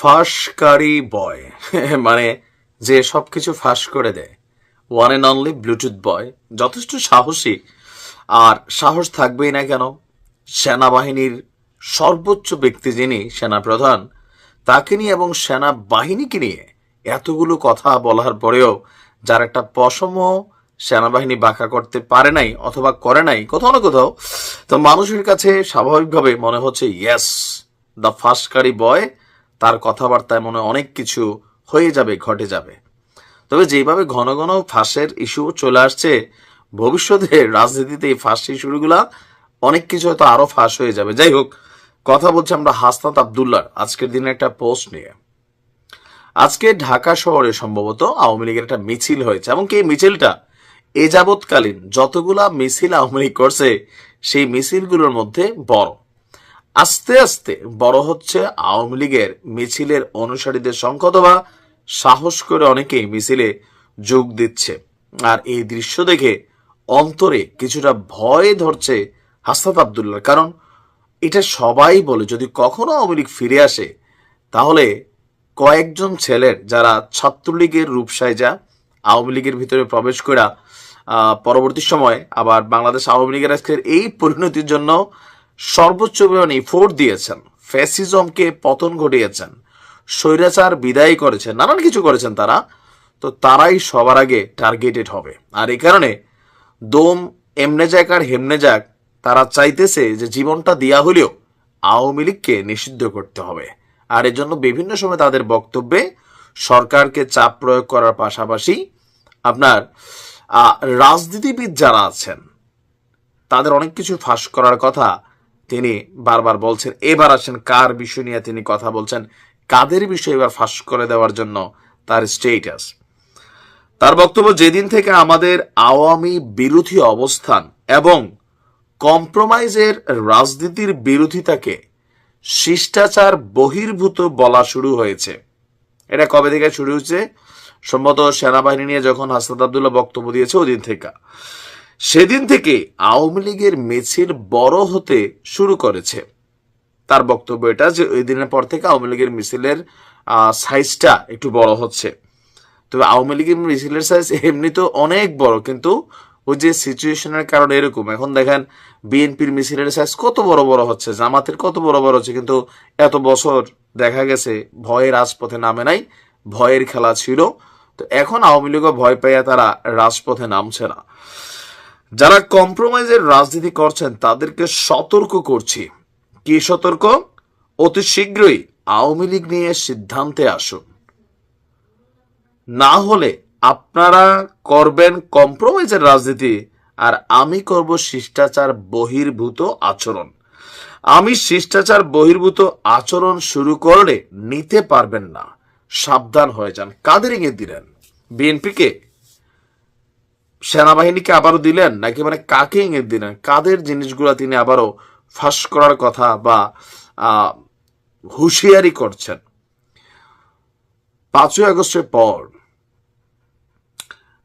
ফাঁসকারী বয়। মানে যে সব কিছু ফাঁস করে দেয়। One and only Bluetooth boy যথেষ্ট সাহসী। আর সাহস থাকবেই না কেন? সেনাবাহিনীর সর্বোচ্চ ব্যক্তি যিনি সেনাপ্রধান, তাকে নিয়ে এবং সেনাবাহিনীকে নিয়ে এতগুলো কথা বলার পরেও যার একটা পশম সেনাবাহিনী বাঁকা করতে পারে নাই অথবা করে নাই, কোথাও না কোথাও, তো মানুষের কাছে স্বাভাবিকভাবে মনে হচ্ছে ইয়েস দ্য ফাঁসকারী বয় তার কথাবার্তায় মনে অনেক কিছু হয়ে যাবে, ঘটে যাবে। তবে যেভাবে ঘন ঘন ফাঁসের ইস্যু চলে আসছে, ভবিষ্যতে রাজনীতিতে এই ফাঁস ইস্যুগুলা অনেক কিছু হয়তো আরও ফাঁস হয়ে যাবে। যাই হোক, কথা বলছি আমরা হাসনাত আবদুল্লার আজকের দিনে একটা পোস্ট নিয়ে। আজকে ঢাকা শহরে সম্ভবত আওয়ামী লীগের একটা মিছিল হয়েছে এমনকি এই মিছিলটা এ যাবৎকালীন যতগুলা মিছিল আওয়ামী লীগ করছে, সেই মিছিলগুলোর মধ্যে বড়। আস্তে আস্তে বড় হচ্ছে আওয়ামী লীগের মিছিলের অনুসারীদের সংখ্যা অথবা সাহস করে অনেকেই মিছিলে যোগ দিচ্ছে। আর এই দৃশ্য দেখে অন্তরে কিছুটা ভয় ধরছে হাসনাত আবদুল্লাহ। কারণ এটা সবাই বলে, যদি কখনো আওয়ামী লীগ ফিরে আসে, তাহলে কয়েকজন ছেলের যারা ছাত্রলীগের রূপসায় যা আওয়ামী লীগের ভিতরে প্রবেশ করা পরবর্তী সময় আবার বাংলাদেশ আওয়ামী লীগের আজকের এই পরিণতির জন্য সর্বোচ্চ পরিমাণ ইফোর্ট দিয়েছেন। ফ্যাসিজমকে পতন ঘটিয়েছেন। স্বৈরাচার বিদায় করেছেন। নানান কিছু করেছেন তারা। তো তারাই সবার আগে টার্গেটেড হবে। আর এই কারণে দোম এমনে যাক আর হেমনে যাক তারা চাইতেছে যে জীবনটা দেয়া হলেও আওয়ামী লীগকে নিষিদ্ধ করতে হবে। আর এর জন্য বিভিন্ন সময় তাদের বক্তব্যে সরকারকে চাপ প্রয়োগ করার পাশাপাশি আপনার রাজনীতিবিদ যারা আছেন, তাদের অনেক কিছু ফাঁস করার কথা তিনি বারবার বলছেন, এবার আসেন কার বিষয় নিয়ে তিনি কথা বলছেন, কাদের বিষয় এবার ফাঁস করে দেওয়ার জন্য তার স্টেটাস তার বক্তব্য, যেদিন থেকে আমাদের আওয়ামী বিরোধী অবস্থান এবং কম্প্রোমাইজের রাজনীতির বিরোধিতাকে শিষ্টাচার বহির্ভূত বলা শুরু হয়েছে। এটা কবে থেকে শুরু হয়েছে? সম্ভবত সেনাবাহিনী নিয়ে যখন হাসনাত আবদুল্লাহ বক্তব্য দিয়েছে ওই দিন থেকে। সেদিন থেকে আওয়ামী লীগের মিছিল বড় হতে শুরু করেছে। তার বক্তব্য এটা যে ওই দিনের পর থেকে আওয়ামী লীগের মিছিলের সাইজটা একটু বড় হচ্ছে। তবে আওয়ামী লীগের মিছিলের সাইজ এমনি তো অনেক বড়, কিন্তু ওই যে সিচুয়েশনের কারণে এরকম। এখন দেখেন, বিএনপির মিছিলের সাইজ কত বড় বড় হচ্ছে, জামাতের কত বড় বড় হচ্ছে, কিন্তু এত বছর দেখা গেছে ভয়ের রাজপথে নামে নাই, ভয়ের খেলা ছিল। তো এখন আওয়ামী লীগও ভয় পাইয়া তারা রাজপথে নামছে না। যারা কম্প্রোমাইজের রাজনীতি করছেন, তাদেরকে সতর্ক করছি। কি সতর্ক? অতি শীঘ্রই আওয়ামী লীগ নিয়ে সিদ্ধান্তে আসুন। না হলে আপনারা করবেন কম্প্রোমাইজের রাজনীতি আর আমি করব শিষ্টাচার বহির্ভূত আচরণ। আমি শিষ্টাচার বহির্ভূত আচরণ শুরু করলে নিতে পারবেন না। সাবধান হয়ে যান। কাদের ইঙ্গিত দিলেন? বিএনপিকে? সেনাবাহিনীকে আবারও দিলেন নাকি মানে কাকে ইঙ্গিত দিলেন? কাদের জিনিসগুলো তিনি আবারও ফাঁস করার কথা বা হুঁশিয়ারি করছেন? পাঁচই আগস্টের পর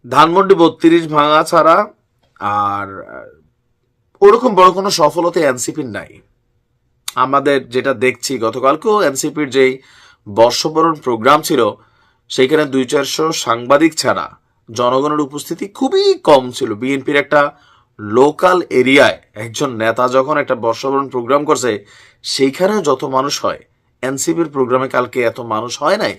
ধানমন্ডি বত্রিশ ভাঙা ছাড়া আর, ওরকম বড় কোনো সফলতা এনসিপির নাই। আমাদের যেটা দেখছি, গতকালকেও এনসিপির যেই বর্ষবরণ প্রোগ্রাম ছিল সেখানে দুই চারশো সাংবাদিক ছাড়া জনগণের উপস্থিতি খুবই কম ছিল। বিএনপির একটা লোকাল এরিয়ায় একজন নেতা যখন একটা বর্ষবরণ প্রোগ্রাম করছে, সেইখানেও যত মানুষ হয়, এনসিপির প্রোগ্রামে কালকে এত মানুষ হয় নাই।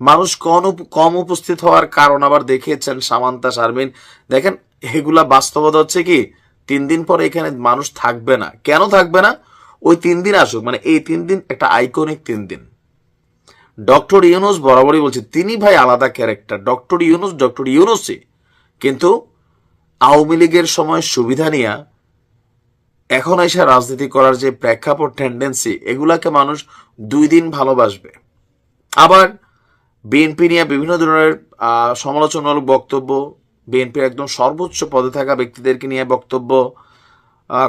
মানুষ কম কম উপস্থিত হওয়ার কারণ আবার দেখিয়েছেন সামান্তা শারমিন। দেখেন, এগুলা বাস্তবতা হচ্ছে কি, তিন দিন পরে এখানে মানুষ থাকবে না। কেন থাকবে না? ওই তিন দিন আসুক মানে এই তিন দিন একটা আইকনিক তিন দিন। ডক্টর ইউনুস বরাবরই বলছে, তিনি ভাই আলাদা ক্যারেক্টার ডক্টর ইউনুস, ডক্টর ইউনুসই। কিন্তু আওয়ামী লীগের সময় সুবিধা নিয়া এখন এসে রাজনীতি করার যে প্রেক্ষাপট টেন্ডেন্সি এগুলাকে মানুষ দুই দিন ভালোবাসবে। আবার বিএনপি নিয়ে বিভিন্ন ধরনের সমালোচনামূলক বক্তব্য বিএনপির একদম সর্বোচ্চ পদে থাকা ব্যক্তিদেরকে নিয়ে বক্তব্য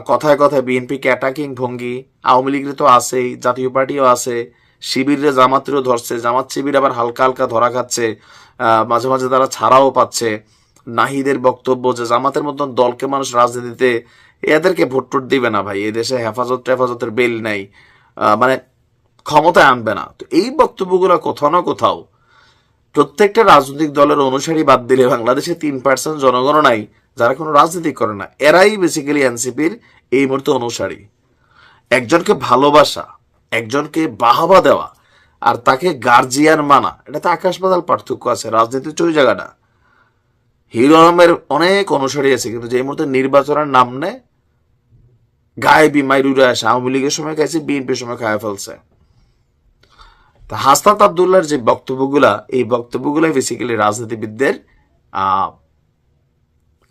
কথায় কথায় বিএনপিকে অ্যাটাকিং ভঙ্গি, আওয়ামী লীগের তো আছেই, জাতীয় পার্টিও আছে শিবিরে জামাতেরও ধরছে, জামাত শিবির আবার হালকা হালকা ধরা খাচ্ছে মাঝে মাঝে তারা ছাড়াও পাচ্ছে। নাহিদের বক্তব্য যে জামাতের মতন দলকে মানুষ রাজনীতিতে এদেরকে ভোট টোট দিবে না ভাই, এদেশে হেফাজত টেফাজতের বেল নাই মানে ক্ষমতায় আনবে না। তো এই বক্তব্যগুলো কোথাও না কোথাও প্রত্যেকটা রাজনৈতিক দলের অনুসারী বাদ দিলে বাংলাদেশে তিন পার্সেন্ট জনগণ নাই, যারা কোনো রাজনীতি করে না। এরাই বেসিক্যালি এনসিপির এই মুহূর্তে অনুসারী। একজনকে ভালোবাসা একজনকে বাহাবা দেওয়া আর তাকে গার্জিয়ান মানা। এটা তো আকাশ পাতাল পার্থক্য আছে, রাজনীতির চই জায়গাটা। হিরো আলমের অনেক অনুসারী আছে, কিন্তু যে মুহূর্তে নির্বাচনের নাম নেয় গায়ে বিমাই উড়ে আসে আওয়ামী লীগের সময় খাইছে, বিএনপির সময় খায় ফেলছে। তা হাসনাত আবদুল্লাহর যে বক্তব্যগুলা, এই বক্তব্যগুলাই বেসিক্যালি রাজনীতিবিদদের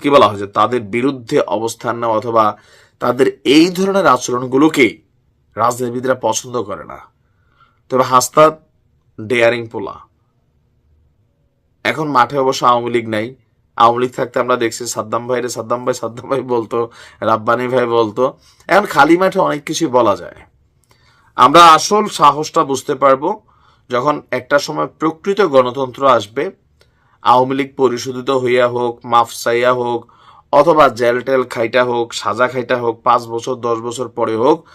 কি বলা হয় যে তাদের বিরুদ্ধে অবস্থান নেওয়া অথবা তাদের এই ধরনের আচরণগুলোকেই রাজনীতিবিদরা পছন্দ করে না। তবে হাসনাত ডেয়ারিং পোলা। এখন মাঠে অবশ্য আওয়ামী লীগ নাই। আওয়ামী লীগ থাকতে আমরা দেখছি সাদ্দাম ভাইরে সাদ্দাম ভাই সাদ্দাম ভাই বলতো, রাব্বানি ভাই বলতো। এখন খালি মাঠে অনেক কিছুই বলা যায়। আমরা আসল সাহসটা বুঝতে পারব যখন একটা সময় প্রকৃত গণতন্ত্র আসবে, আওয়ামী লীগ পরিশোধিত হইয়া হোক, মাফ চাইয়া হোক, অথবা জেল টেল খাইটা হোক, সাজা খাইটা হোক, পাঁচ বছর, দশ বছর পরে হোক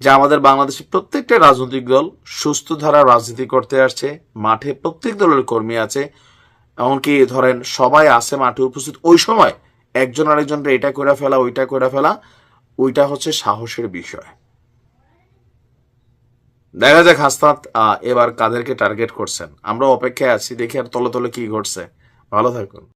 যে আমাদের বাংলাদেশের প্রত্যেকটা রাজনৈতিক দল সুস্থ ধারা রাজনীতি করতে আসছে মাঠে প্রত্যেক দলের কর্মী আছে এমনকি ধরেন সবাই আছে মাঠে উপস্থিত। ওই সময় একজন আরেকজনকে এটা করে ফেলা ওইটা করে ফেলা ওইটা হচ্ছে সাহসের বিষয়। দেখা যাক হাসনাত আহ, এবার কাদেরকে টার্গেট করছেন। আমরা অপেক্ষায় আছি দেখি আর তলে তলে কি ঘটছে। ভালো থাকুন।